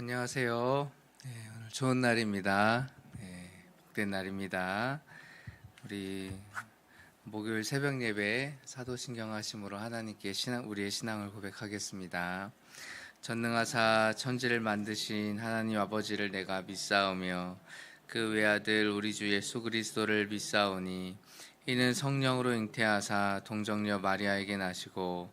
안녕하세요. 네, 오늘 좋은 날입니다. 네, 복된 날입니다. 우리 목요일 새벽 예배 사도신경 하심으로 하나님께 신앙, 우리의 신앙을 고백하겠습니다. 전능하사 천지를 만드신 하나님 아버지를 내가 믿사오며 그 외아들 우리 주 예수 그리스도를 믿사오니 이는 성령으로 잉태하사 동정녀 마리아에게 나시고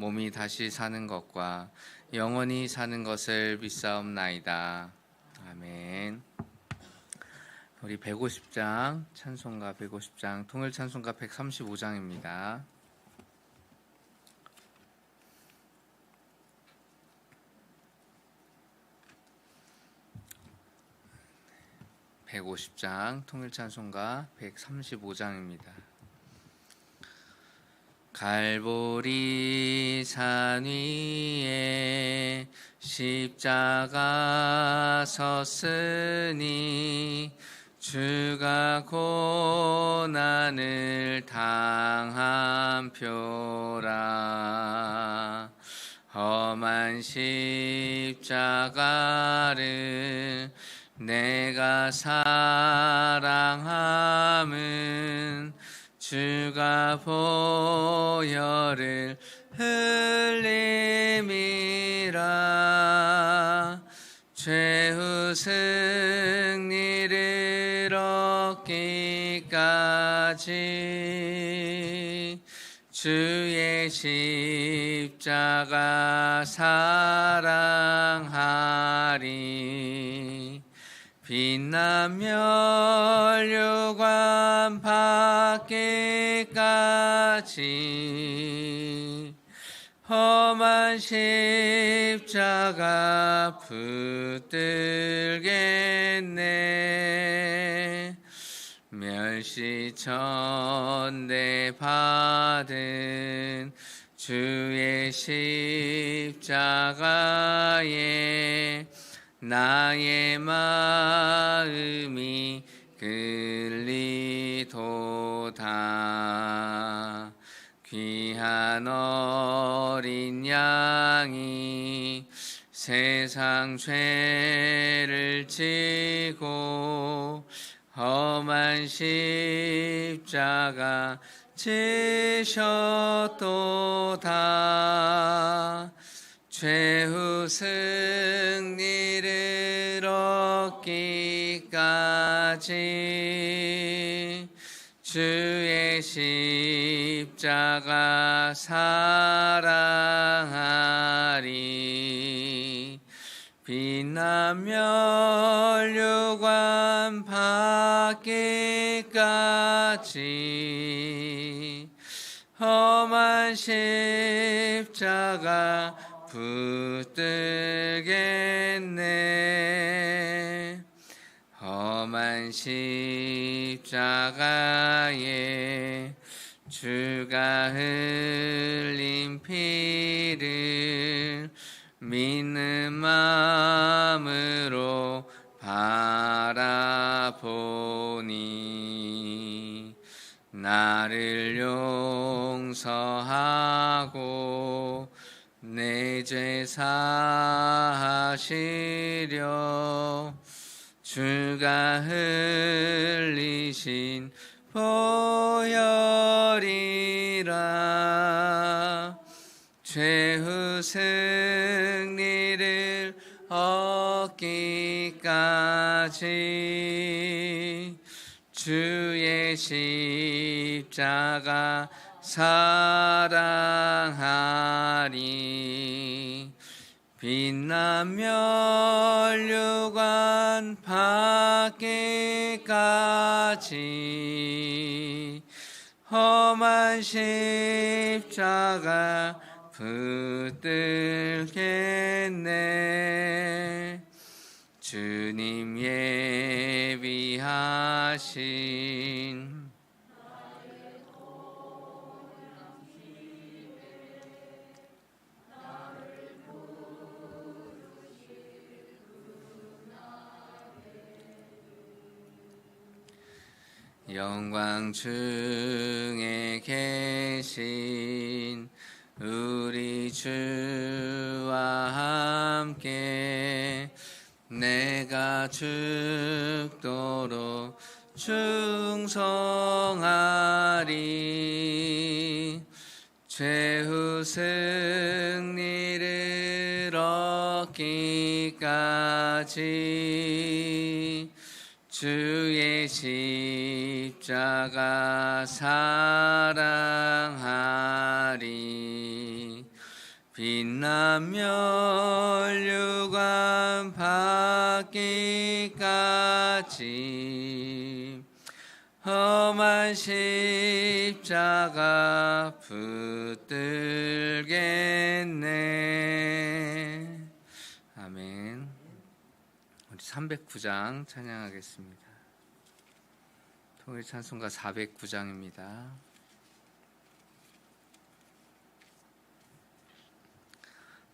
몸이 다시 사는 것과 영원히 사는 것을 믿사옵나이다. 아멘. 우리 150장 찬송가 150장 통일 찬송가 135장입니다. (150장) 통일 찬송가 (135장입니다) 갈보리 산 위에 십자가 섰으니 주가 고난을 당한 표라. 험한 십자가를 내가 사랑함은 주가 보혈을 흘림이라. 최후 승리를 얻기까지 주의 십자가 사랑하리. 빛난 멸류관 받 기까지 험한 십자가 붙들겠네. 멸시 천대 받은 주의 십자가에 나의 마음 세상 죄를 지고 험한 십자가 지셨도다. 최후 승리를 얻기까지 주의 십자가 사랑하 빛난 멸류관 받기까지 험한 십자가 붙들겠네. 험한 십 얻기까지 주의 십자가 사랑하리. 빛난 멸류관 받기까지 험한 십자가 붙들겠네 주님 예비하신 영광 중에 계신 우리 주와 함께 내가 죽도록 충성하리. 최후 승리를 얻기까지 주의 십자가 사랑하리. 빛나며 율관 받기까지 험한 십자가 붙들겠네. 아멘. 우리 309장 찬양하겠습니다. 통일 찬송가 409장입니다.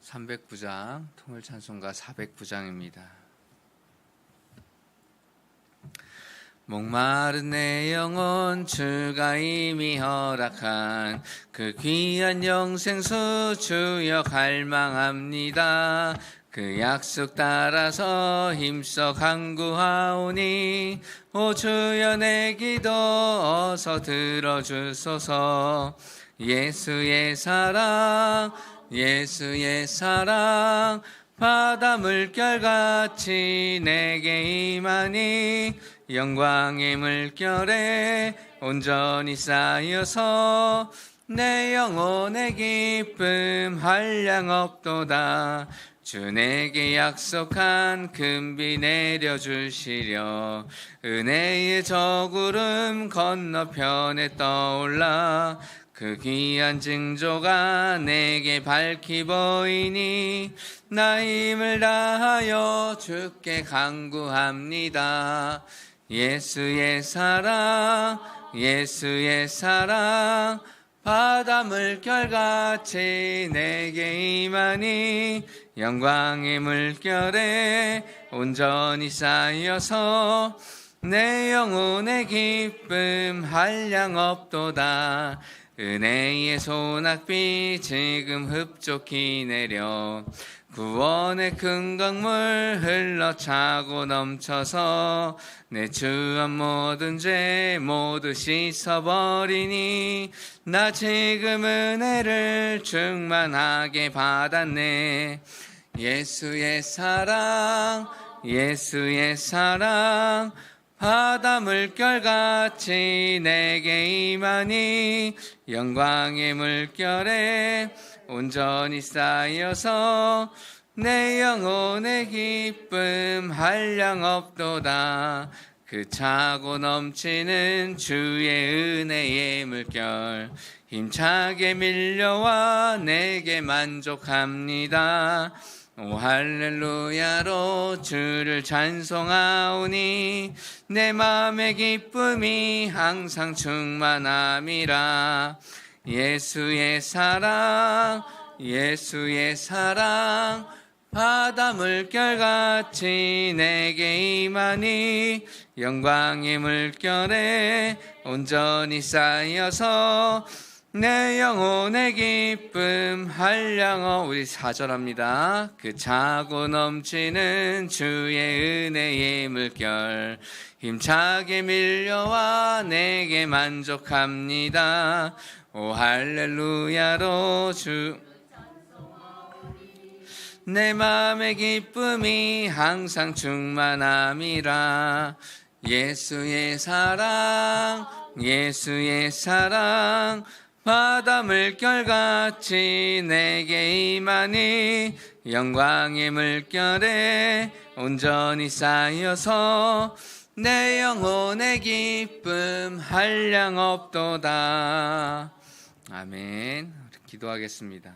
309장 통일 찬송가 409장입니다. 목마른 내 영혼 주가 이미 허락한 그 귀한 영생수 주여 갈망합니다. 그 약속 따라서 힘써 간구하오니 오 주여 내 기도 어서 들어주소서 예수의 사랑 예수의 사랑 바다 물결같이 내게 임하니 영광의 물결에 온전히 쌓여서 내 영혼의 기쁨 한량 없도다 주 내게 약속한 금비 내려주시려 은혜의 저구름 건너편에 떠올라 그 귀한 징조가 내게 밝히 보이니 나 힘을 다하여 주께 간구합니다. 예수의 사랑, 예수의 사랑, 바다 물결같이 내게 임하니 영광의 물결에 온전히 쌓여서 내 영혼의 기쁨 한량 없도다. 은혜의 소낙비 지금 흡족히 내려 구원의 큰 강물 흘러 차고 넘쳐서 내 주한 모든 죄 모두 씻어버리니 나 지금 은혜를 충만하게 받았네. 예수의 사랑 예수의 사랑 바다 물결같이 내게 임하니 영광의 물결에 온전히 쌓여서 내 영혼의 기쁨 한량 없도다. 그 차고 넘치는 주의 은혜의 물결 힘차게 밀려와 내게 만족합니다. 오 할렐루야로 주를 찬송하오니 내 마음의 기쁨이 항상 충만함이라 예수의 사랑 예수의 사랑 바다 물결같이 내게 임하니 영광의 물결에 온전히 쌓여서 내 영혼의 기쁨 한량어 우리 사절합니다. 그 차고 넘치는 주의 은혜의 물결 힘차게 밀려와 내게 만족합니다. 오 할렐루야로 주. 내 마음의 기쁨이 항상 충만함이라. 예수의 사랑 예수의 사랑. 바다 물결같이 내게 임하니 영광의 물결에 온전히 쌓여서 내 영혼의 기쁨 한량 없도다. 아멘. 기도하겠습니다.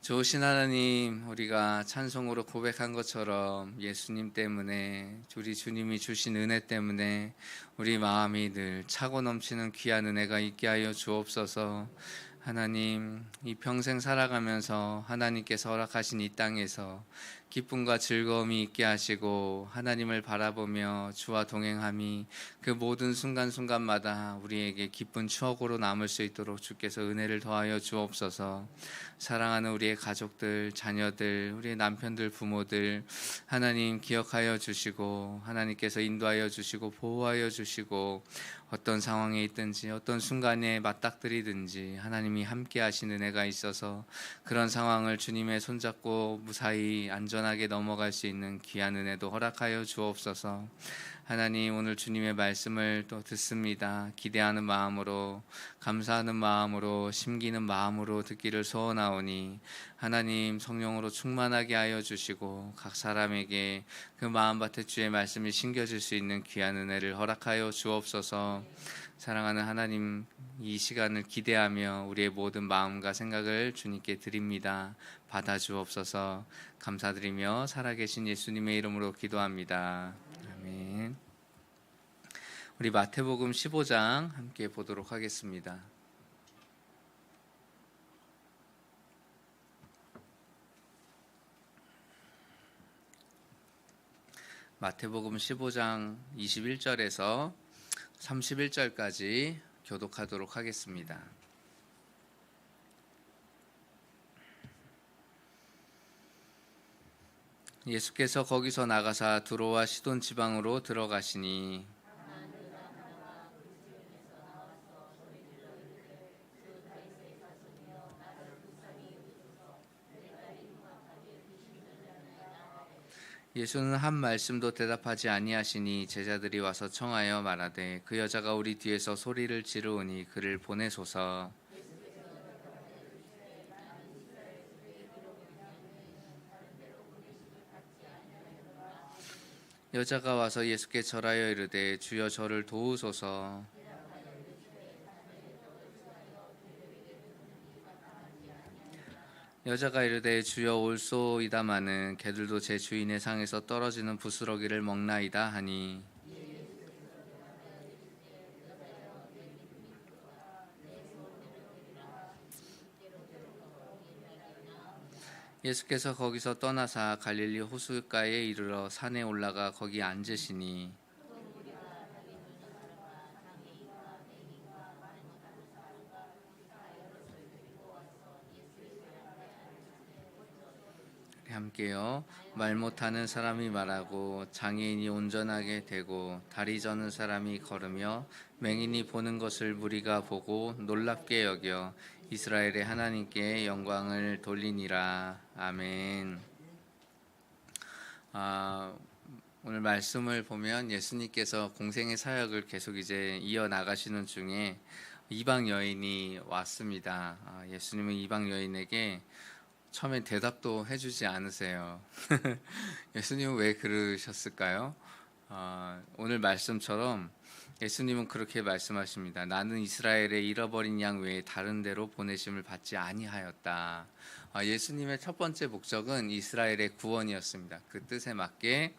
좋으신 하나님, 우리가 찬송으로 고백한 것처럼 예수님 때문에, 우리 주님이 주신 은혜 때문에 우리 마음이 늘 차고 넘치는 귀한 은혜가 있게 하여 주옵소서. 하나님, 이 평생 살아가면서 하나님께서 허락하신 이 땅에서 기쁨과 즐거움이 있게 하시고 하나님을 바라보며 주와 동행함이 그 모든 순간순간마다 우리에게 기쁜 추억으로 남을 수 있도록 주께서 은혜를 더하여 주옵소서. 사랑하는 우리의 가족들, 자녀들, 우리의 남편들, 부모들 하나님 기억하여 주시고 하나님께서 인도하여 주시고 보호하여 주시고 어떤 상황에 있든지 어떤 순간에 맞닥뜨리든지 하나님이 함께 하시는 은혜가 있어서 그런 상황을 주님의 손잡고 무사히 안전하게 넘어갈 수 있는 귀한 은혜도 허락하여 주옵소서. 하나님 오늘 주님의 말씀을 또 듣습니다. 기대하는 마음으로 감사하는 마음으로 심기는 마음으로 듣기를 소원하오니 하나님 성령으로 충만하게 하여 주시고 각 사람에게 그 마음밭에 주의 말씀이 심겨질 수 있는 귀한 은혜를 허락하여 주옵소서. 사랑하는 하나님 이 시간을 기대하며 우리의 모든 마음과 생각을 주님께 드립니다. 받아 주옵소서. 감사드리며 살아계신 예수님의 이름으로 기도합니다. 아멘. 우리 마태복음 15장 함께 보도록 하겠습니다. 마태복음 15장 21절에서 31절까지 교독하도록 하겠습니다. 예수께서 거기서 나가사 두로와 시돈 지방으로 들어가시니 예수는 한 말씀도 대답하지 아니하시니 제자들이 와서 청하여 말하되 그 여자가 우리 뒤에서 소리를 지르오니 그를 보내소서 여자가 와서 예수께 절하여 이르되 주여 저를 도우소서. 여자가 이르되 주여 올소이다마는 개들도 제 주인의 상에서 떨어지는 부스러기를 먹나이다 하니 예수께서 거기서 떠나사 갈릴리 호수가에 이르러 산에 올라가 거기 앉으시니 함께요. 말 못하는 사람이 말하고 장애인이 온전하게 되고 다리 저는 사람이 걸으며 맹인이 보는 것을 무리가 보고 놀랍게 여겨 이스라엘의 하나님께 영광을 돌리니라. 아멘. 아, 오늘 말씀을 보면 예수님께서 공생의 사역을 계속 이제 이어 나가시는 중에 이방 여인이 왔습니다. 아, 예수님은 이방 여인에게 처음에 대답도 해주지 않으세요. 예수님은 왜 그러셨을까요? 어, 오늘 말씀처럼 예수님은 그렇게 말씀하십니다. 나는 이스라엘의 잃어버린 양 외에 다른 데로 보내심을 받지 아니하였다. 어, 예수님의 첫 번째 목적은 이스라엘의 구원이었습니다. 그 뜻에 맞게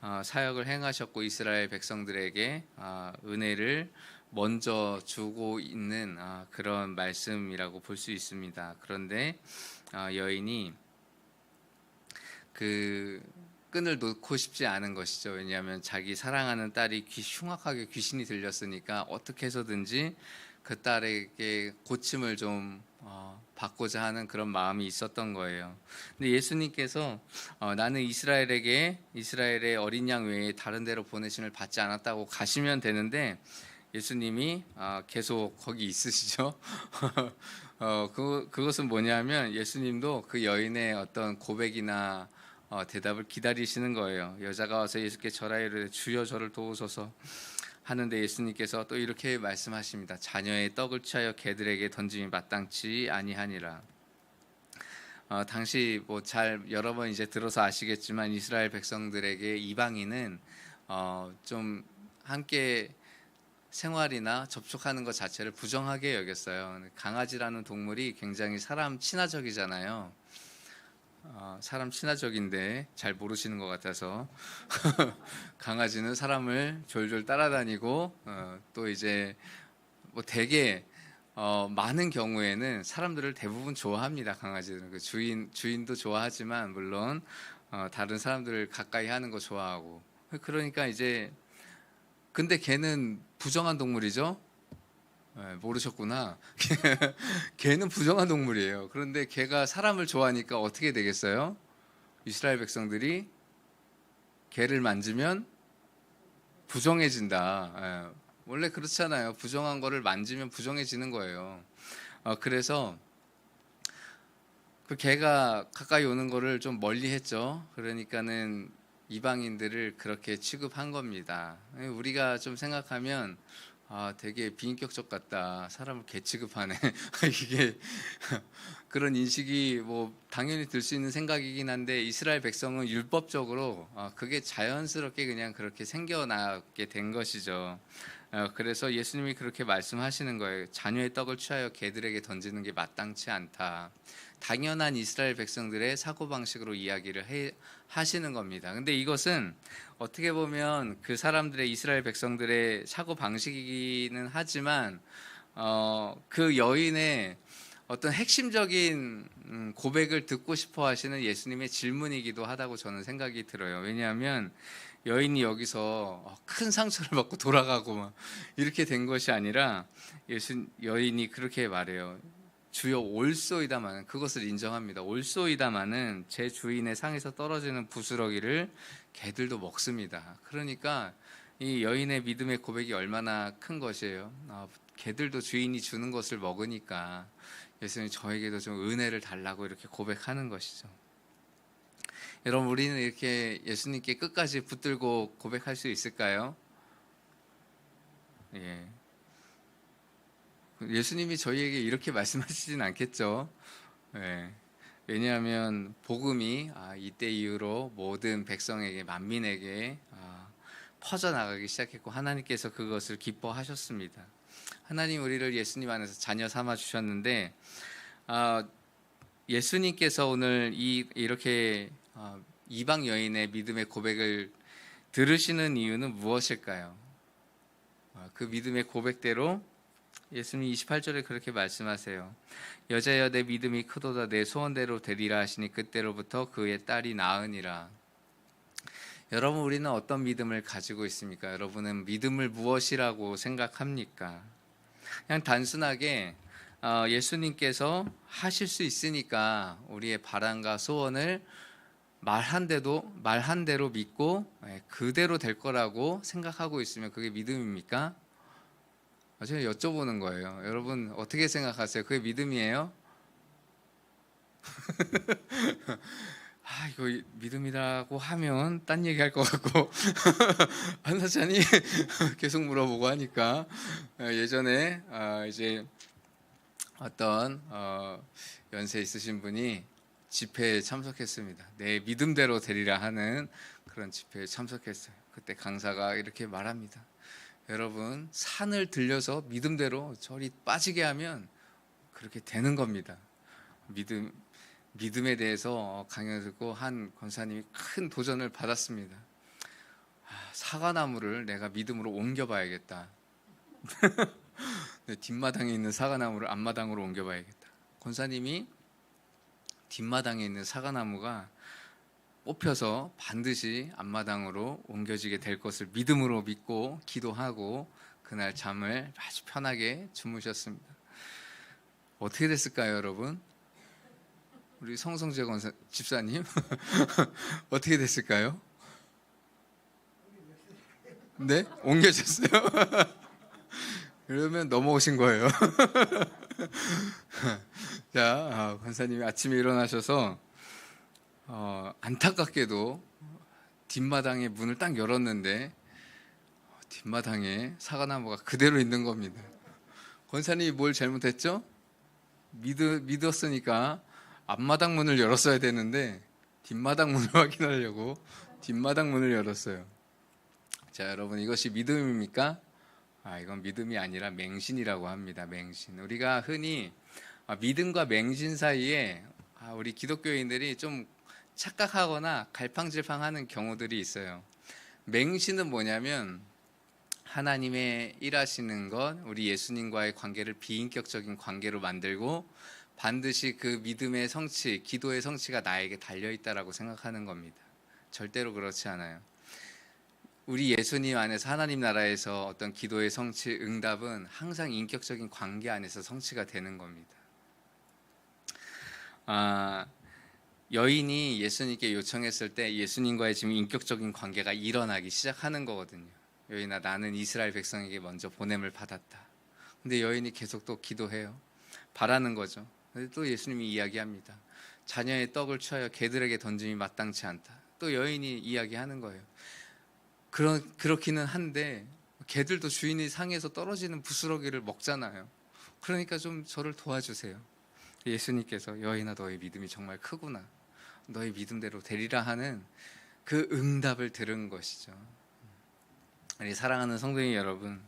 어, 사역을 행하셨고 이스라엘 백성들에게 어, 은혜를 먼저 주고 있는 아, 그런 말씀이라고 볼 수 있습니다. 그런데 아, 여인이 그 끈을 놓고 싶지 않은 것이죠. 왜냐하면 자기 사랑하는 딸이 귀, 흉악하게 귀신이 들렸으니까 어떻게 해서든지 그 딸에게 고침을 좀 어, 받고자 하는 그런 마음이 있었던 거예요. 근데 예수님께서 어, 나는 이스라엘에게 이스라엘의 어린 양 외에 다른 데로 보내심을 받지 않았다고 가시면 되는데 예수님이 아, 계속 거기 있으시죠. 어, 그, 그것은 뭐냐면 예수님도 그 여인의 어떤 고백이나 어, 대답을 기다리시는 거예요. 여자가 와서 예수께 절하이르되 주여 저를 도우소서 하는데 예수님께서 또 이렇게 말씀하십니다. 자녀의 떡을 취하여 개들에게 던짐이 마땅치 아니하니라. 어, 당시 뭐 잘 여러 번 이제 들어서 아시겠지만 이스라엘 백성들에게 이방인은 어, 좀 함께 생활이나 접촉하는 것 자체를 부정하게 여겼어요. 강아지라는 동물이 굉장히 사람 친화적이잖아요. 어, 사람 친화적인데 잘 모르시는 것 같아서 강아지는 사람을 졸졸 따라다니고 어, 또 이제 뭐 되게 어, 많은 경우에는 사람들을 대부분 좋아합니다. 강아지들은 그 주인 주인도 좋아하지만 물론 어, 다른 사람들을 가까이 하는 거 좋아하고 그러니까 이제 근데 걔는 부정한 동물이죠. 네, 모르셨구나. 걔는 부정한 동물이에요. 그런데 걔가 사람을 좋아하니까 어떻게 되겠어요? 이스라엘 백성들이 걔를 만지면 부정해진다. 예, 원래 그렇잖아요. 부정한 거를 만지면 부정해지는 거예요. 어, 그래서 그 개가 가까이 오는 거를 좀 멀리 했죠. 그러니까는 이방인들을 그렇게 취급한 겁니다. 우리가 좀 생각하면 아, 되게 비인격적 같다. 사람을 개 취급하네. 이게 그런 인식이 뭐 당연히 들 수 있는 생각이긴 한데 이스라엘 백성은 율법적으로 아, 그게 자연스럽게 그냥 그렇게 생겨나게 된 것이죠. 어, 그래서 예수님이 그렇게 말씀하시는 거예요. 자녀의 떡을 취하여 개들에게 던지는 게 마땅치 않다. 당연한 이스라엘 백성들의 사고 방식으로 이야기를 해, 하시는 겁니다. 근데 이것은 어떻게 보면 그 사람들의 이스라엘 백성들의 사고 방식이기는 하지만 어, 그 여인의 어떤 핵심적인 음, 고백을 듣고 싶어 하시는 예수님의 질문이기도 하다고 저는 생각이 들어요. 왜냐하면 여인이 여기서 큰 상처를 받고 돌아가고 막 이렇게 된 것이 아니라 예수 여인이 그렇게 말해요. 주여 올소이다마는 그것을 인정합니다. 올소이다마는 제 주인의 상에서 떨어지는 부스러기를 개들도 먹습니다. 그러니까 이 여인의 믿음의 고백이 얼마나 큰 것이에요. 아, 개들도 주인이 주는 것을 먹으니까 예수님 저에게도 좀 은혜를 달라고 이렇게 고백하는 것이죠. 여러분 우리는 이렇게 예수님께 끝까지 붙들고 고백할 수 있을까요? 예. 예수님이 저희에게 이렇게 말씀하시진 않겠죠. 예. 왜냐하면 복음이 아, 이때 이후로 모든 백성에게 만민에게 아, 퍼져 나가기 시작했고 하나님께서 그것을 기뻐하셨습니다. 하나님 우리를 예수님 안에서 자녀 삼아 주셨는데 아, 예수님께서 오늘 이 이렇게 아, 이방 여인의 믿음의 고백을 들으시는 이유는 무엇일까요? 아, 그 믿음의 고백대로 예수님 28절에 그렇게 말씀하세요. 여자여 내 믿음이 크도다 내 소원대로 되리라 하시니 그때로부터 그의 딸이 나으니라. 여러분 우리는 어떤 믿음을 가지고 있습니까? 여러분은 믿음을 무엇이라고 생각합니까? 그냥 단순하게 어, 예수님께서 하실 수 있으니까 우리의 바람과 소원을 말한 대로 말한 대로 믿고 예, 그대로 될 거라고 생각하고 있으면 그게 믿음입니까? 아, 제가 여쭤보는 거예요. 여러분 어떻게 생각하세요? 그게 믿음이에요? 아 이거 믿음이라고 하면 딴 얘기할 것 같고 한사찬이 계속 물어보고 하니까 어, 예전에 아, 이제 어떤 어, 연세 있으신 분이 집회에 참석했습니다. 내 믿음대로 되리라 하는 그런 집회에 참석했어요. 그때 강사가 이렇게 말합니다. 여러분 산을 들려서 믿음대로 저리 빠지게 하면 그렇게 되는 겁니다. 믿음 믿음에 대해서 강연을 듣고 한 권사님이 큰 도전을 받았습니다. 아, 사과나무를 내가 믿음으로 옮겨봐야겠다. 뒷마당에 있는 사과나무를 앞마당으로 옮겨봐야겠다. 권사님이 뒷마당에 있는 사과나무가 뽑혀서 반드시 앞마당으로 옮겨지게 될 것을 믿음으로 믿고 기도하고 그날 잠을 아주 편하게 주무셨습니다. 어떻게 됐을까요, 여러분? 우리 성성재 권사 집사님 어떻게 됐을까요? 네, 옮겨졌어요. 그러면 넘어오신 거예요. 자, 아, 권사님이 아침에 일어나셔서 어, 안타깝게도 뒷마당에 문을 딱 열었는데 뒷마당에 사과나무가 그대로 있는 겁니다. 권사님이 뭘 잘못했죠? 믿, 믿었으니까 앞마당 문을 열었어야 되는데 뒷마당 문을 확인하려고 뒷마당 문을 열었어요. 자, 여러분 이것이 믿음입니까? 아, 이건 믿음이 아니라 맹신이라고 합니다. 맹신. 우리가 흔히 아, 믿음과 맹신 사이에 아, 우리 기독교인들이 좀 착각하거나 갈팡질팡하는 경우들이 있어요. 맹신은 뭐냐면 하나님의 일하시는 것, 우리 예수님과의 관계를 비인격적인 관계로 만들고 반드시 그 믿음의 성취, 기도의 성취가 나에게 달려 있다라고 생각하는 겁니다. 절대로 그렇지 않아요. 우리 예수님 안에서 하나님 나라에서 어떤 기도의 성취, 응답은 항상 인격적인 관계 안에서 성취가 되는 겁니다. 아, 여인이 예수님께 요청했을 때 예수님과의 지금 인격적인 관계가 일어나기 시작하는 거거든요. 여인아 나는 이스라엘 백성에게 먼저 보냄을 받았다. 근데 여인이 계속 또 기도해요. 바라는 거죠. 근데 또 예수님이 이야기합니다. 자녀의 떡을 취하여 개들에게 던짐이 마땅치 않다. 또 여인이 이야기하는 거예요. 그러, 그렇기는 한데 개들도 주인이 상에서 떨어지는 부스러기를 먹잖아요. 그러니까 좀 저를 도와주세요. 예수님께서 여인아 너의 믿음이 정말 크구나. 너의 믿음대로 되리라 하는 그 응답을 들은 것이죠. 우리 사랑하는 성도님 여러분,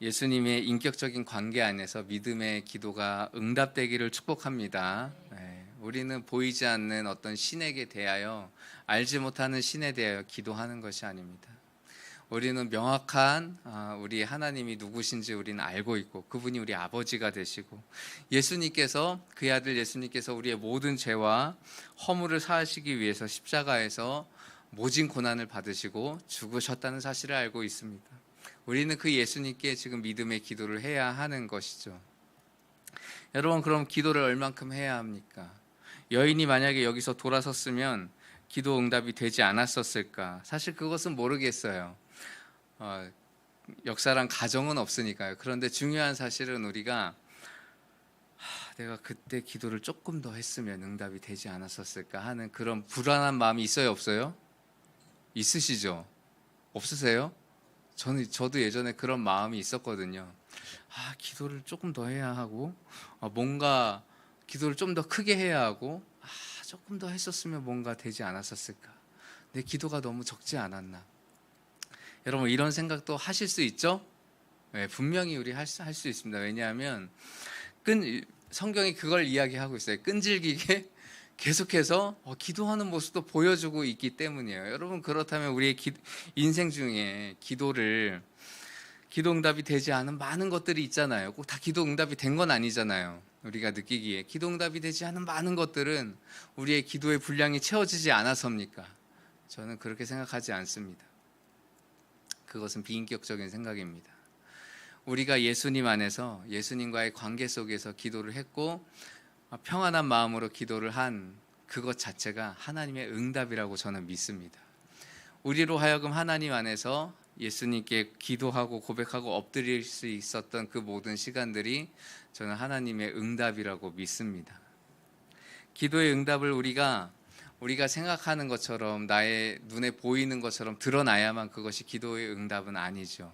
예수님의 인격적인 관계 안에서 믿음의 기도가 응답되기를 축복합니다. 네, 우리는 보이지 않는 어떤 신에게 대하여 알지 못하는 신에 대하여 기도하는 것이 아닙니다. 우리는 명확한 아, 우리 하나님이 누구신지 우리는 알고 있고 그분이 우리 아버지가 되시고 예수님께서 그의 아들 예수님께서 우리의 모든 죄와 허물을 사하시기 위해서 십자가에서 모진 고난을 받으시고 죽으셨다는 사실을 알고 있습니다. 우리는 그 예수님께 지금 믿음의 기도를 해야 하는 것이죠. 여러분 그럼 기도를 얼만큼 해야 합니까? 여인이 만약에 여기서 돌아섰으면 기도 응답이 되지 않았었을까? 사실 그것은 모르겠어요. 어, 역사랑 가정은 없으니까요. 그런데 중요한 사실은 우리가 하, 내가 그때 기도를 조금 더 했으면 응답이 되지 않았었을까 하는 그런 불안한 마음이 있어요, 없어요? 있으시죠? 없으세요? 저는 저도 예전에 그런 마음이 있었거든요. 아, 기도를 조금 더 해야 하고 아, 뭔가 기도를 좀 더 크게 해야 하고 아, 조금 더 했었으면 뭔가 되지 않았었을까? 내 기도가 너무 적지 않았나? 여러분 이런 생각도 하실 수 있죠? 네, 분명히 우리 할수 할 수 있습니다. 왜냐하면 끈 성경이 그걸 이야기하고 있어요. 끈질기게 계속해서 어, 기도하는 모습도 보여주고 있기 때문이에요. 여러분 그렇다면 우리의 기, 인생 중에 기도를 기도 응답이 되지 않은 많은 것들이 있잖아요. 꼭 다 기도 응답이 된 건 아니잖아요. 우리가 느끼기에 기도 응답이 되지 않은 많은 것들은 우리의 기도의 분량이 채워지지 않아서입니까? 저는 그렇게 생각하지 않습니다. 그것은 비인격적인 생각입니다. 우리가 예수님 안에서 예수님과의 관계 속에서 기도를 했고 평안한 마음으로 기도를 한 그것 자체가 하나님의 응답이라고 저는 믿습니다. 우리로 하여금 하나님 안에서 예수님께 기도하고 고백하고 엎드릴 수 있었던 그 모든 시간들이 저는 하나님의 응답이라고 믿습니다. 기도의 응답을 우리가 우리가 생각하는 것처럼 나의 눈에 보이는 것처럼 드러나야만 그것이 기도의 응답은 아니죠.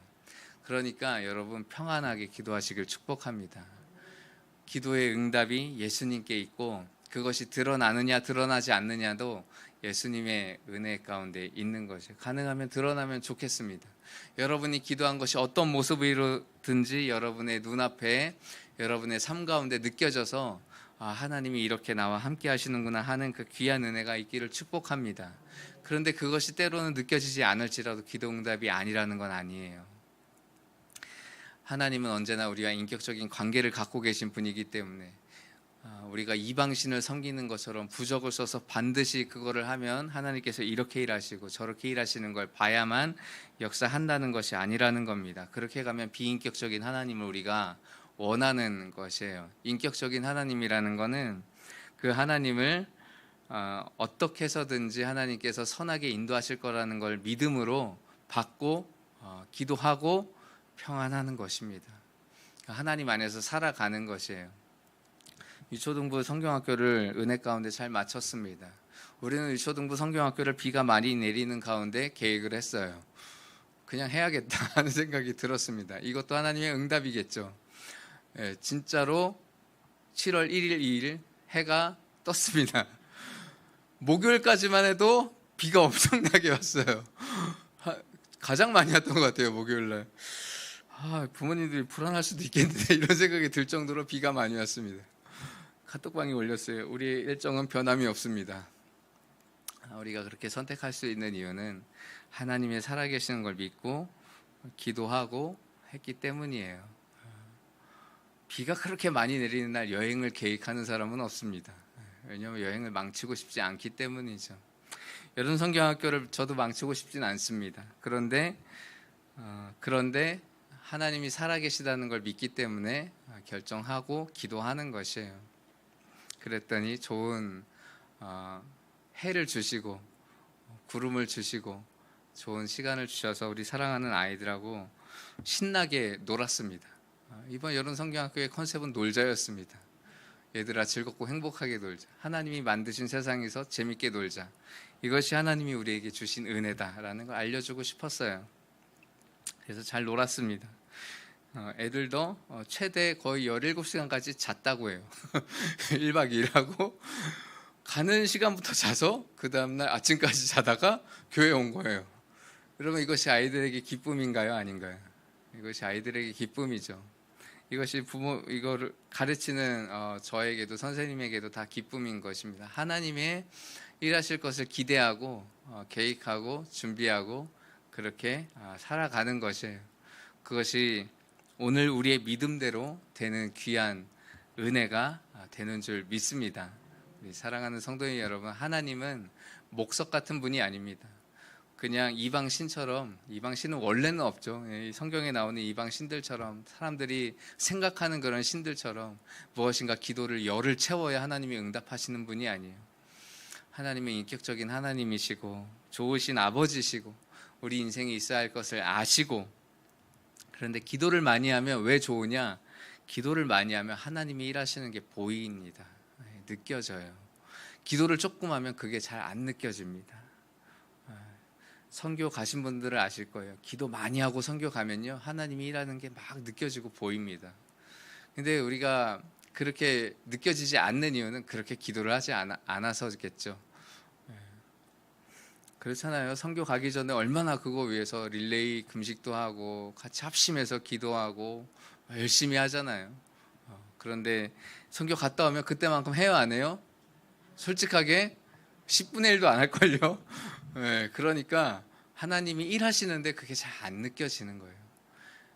그러니까 여러분 평안하게 기도하시길 축복합니다. 기도의 응답이 예수님께 있고 그것이 드러나느냐 드러나지 않느냐도 예수님의 은혜 가운데 있는 것이 가능하면 드러나면 좋겠습니다. 여러분이 기도한 것이 어떤 모습이든지 여러분의 눈앞에 여러분의 삶 가운데 느껴져서 아, 하나님이 이렇게 나와 함께 하시는구나 하는 그 귀한 은혜가 있기를 축복합니다. 그런데 그것이 때로는 느껴지지 않을지라도 기도 응답이 아니라는 건 아니에요. 하나님은 언제나 우리와 인격적인 관계를 갖고 계신 분이기 때문에 아, 우리가 이방신을 섬기는 것처럼 부적을 써서 반드시 그거를 하면 하나님께서 이렇게 일하시고 저렇게 일하시는 걸 봐야만 역사한다는 것이 아니라는 겁니다. 그렇게 가면 비인격적인 하나님을 우리가 원하는 것이에요. 인격적인 하나님이라는 것은 그 하나님을 어, 어떻게 해서든지 하나님께서 선하게 인도하실 거라는 걸 믿음으로 받고 어, 기도하고 평안하는 것입니다. 하나님 안에서 살아가는 것이에요. 유초등부 성경학교를 은혜 가운데 잘 마쳤습니다. 우리는 유초등부 성경학교를 비가 많이 내리는 가운데 계획을 했어요. 그냥 해야겠다 하는 생각이 들었습니다. 이것도 하나님의 응답이겠죠. 예, 진짜로 7월 1일, 2일 해가 떴습니다. 목요일까지만 해도 비가 엄청나게 왔어요. 가장 많이 왔던 것 같아요, 목요일 날. 아, 부모님들이 불안할 수도 있겠는데 이런 생각이 들 정도로 비가 많이 왔습니다. 카톡방에 올렸어요. 우리 일정은 변함이 없습니다. 우리가 그렇게 선택할 수 있는 이유는 하나님의 살아계시는 걸 믿고 기도하고 했기 때문이에요. 비가 그렇게 많이 내리는 날 여행을 계획하는 사람은 없습니다. 왜냐하면 여행을 망치고 싶지 않기 때문이죠. 여름 성경학교를 저도 망치고 싶진 않습니다. 그런데 어, 그런데 하나님이 살아계시다는 걸 믿기 때문에 결정하고 기도하는 것이에요. 그랬더니 좋은 어, 해를 주시고 구름을 주시고 좋은 시간을 주셔서 우리 사랑하는 아이들하고 신나게 놀았습니다. 어, 이번 여름 성경학교의 컨셉은 놀자였습니다. 얘들아 즐겁고 행복하게 놀자. 하나님이 만드신 세상에서 재밌게 놀자. 이것이 하나님이 우리에게 주신 은혜다라는 걸 알려주고 싶었어요. 그래서 잘 놀았습니다. 어, 애들도 어, 최대 거의 17시간까지 잤다고 해요. 1박 2일 하고 가는 시간부터 자서 그 다음날 아침까지 자다가 교회 온 거예요. 여러분 이것이 아이들에게 기쁨인가요? 아닌가요? 이것이 아이들에게 기쁨이죠. 이것이 부모 이거를 가르치는 어, 저에게도 선생님에게도 다 기쁨인 것입니다. 하나님의 일하실 것을 기대하고 어, 계획하고 준비하고 그렇게 어, 살아가는 것이에요. 그것이 오늘 우리의 믿음대로 되는 귀한 은혜가 아, 되는 줄 믿습니다. 사랑하는 성도님 여러분, 하나님은 목석 같은 분이 아닙니다. 그냥 이방 신처럼 이방 신은 원래는 없죠. 성경에 나오는 이방 신들처럼 사람들이 생각하는 그런 신들처럼 무엇인가 기도를 열을 채워야 하나님이 응답하시는 분이 아니에요. 하나님의 인격적인 하나님이시고 좋으신 아버지시고 우리 인생에 있어야 할 것을 아시고 그런데 기도를 많이 하면 왜 좋으냐? 기도를 많이 하면 하나님이 일하시는 게 보입니다. 느껴져요. 기도를 조금 하면 그게 잘 안 느껴집니다. 선교 가신 분들은 아실 거예요. 기도 많이 하고 선교 가면요. 하나님이 일하는 게 막 느껴지고 보입니다. 근데 우리가 그렇게 느껴지지 않는 이유는 그렇게 기도를 하지 않아, 않아서겠죠. 예. 그렇잖아요. 선교 가기 전에 얼마나 그거 위해서 릴레이 금식도 하고 같이 합심해서 기도하고 열심히 하잖아요. 어, 그런데 선교 갔다 오면 그때만큼 해요, 안 해요? 솔직하게 10분의 1도 안 할걸요? 네, 그러니까 하나님이 일하시는데 그게 잘 안 느껴지는 거예요.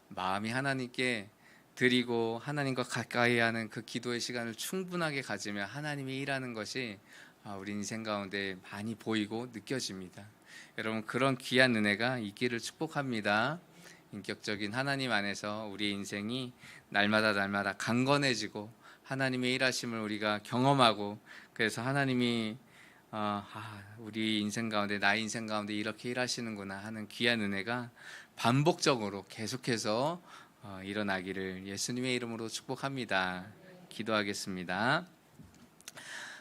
마음이 하나님께 드리고 하나님과 가까이 하는 그 기도의 시간을 충분하게 가지면 하나님이 일하는 것이 아, 우리 인생 가운데 많이 보이고 느껴집니다. 여러분 그런 귀한 은혜가 있기를 축복합니다. 인격적인 하나님 안에서 우리 인생이 날마다 날마다 강건해지고 하나님의 일하심을 우리가 경험하고 그래서 하나님이 어, 아, 우리 인생 가운데 나의 인생 가운데 이렇게 일하시는구나 하는 귀한 은혜가 반복적으로 계속해서 어, 일어나기를 예수님의 이름으로 축복합니다. 기도하겠습니다.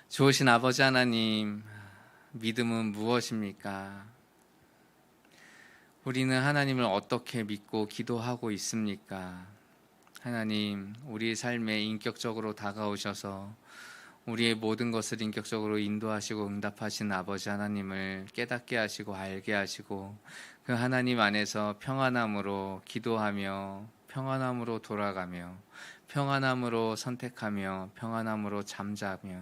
좋으신 아버지 하나님, 믿음은 무엇입니까? 우리는 하나님을 어떻게 믿고 기도하고 있습니까? 하나님, 우리 삶에 인격적으로 다가오셔서 우리의 모든 것을 인격적으로 인도하시고 응답하신 아버지 하나님을 깨닫게 하시고 알게 하시고 그 하나님 안에서 평안함으로 기도하며 평안함으로 돌아가며 평안함으로 선택하며 평안함으로 잠자며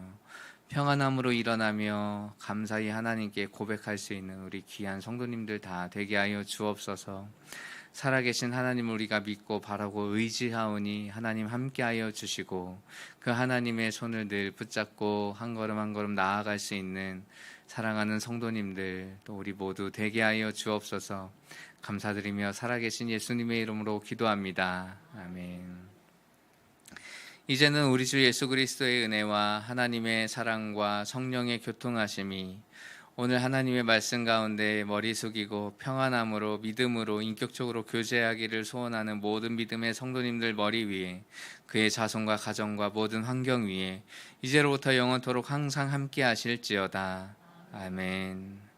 평안함으로 일어나며 감사히 하나님께 고백할 수 있는 우리 귀한 성도님들 다 되게 하여 주옵소서. 살아계신 하나님을 우리가 믿고 바라고 의지하오니 하나님 함께하여 주시고 그 하나님의 손을 늘 붙잡고 한 걸음 한 걸음 나아갈 수 있는 사랑하는 성도님들 또 우리 모두 되게 하여 주옵소서 감사드리며 살아계신 예수님의 이름으로 기도합니다. 아멘. 이제는 우리 주 예수 그리스도의 은혜와 하나님의 사랑과 성령의 교통하심이 오늘 하나님의 말씀 가운데 머리 숙이고 평안함으로 믿음으로 인격적으로 교제하기를 소원하는 모든 믿음의 성도님들 머리 위에 그의 자손과 가정과 모든 환경 위에 이제로부터 영원토록 항상 함께 하실지어다. 아멘.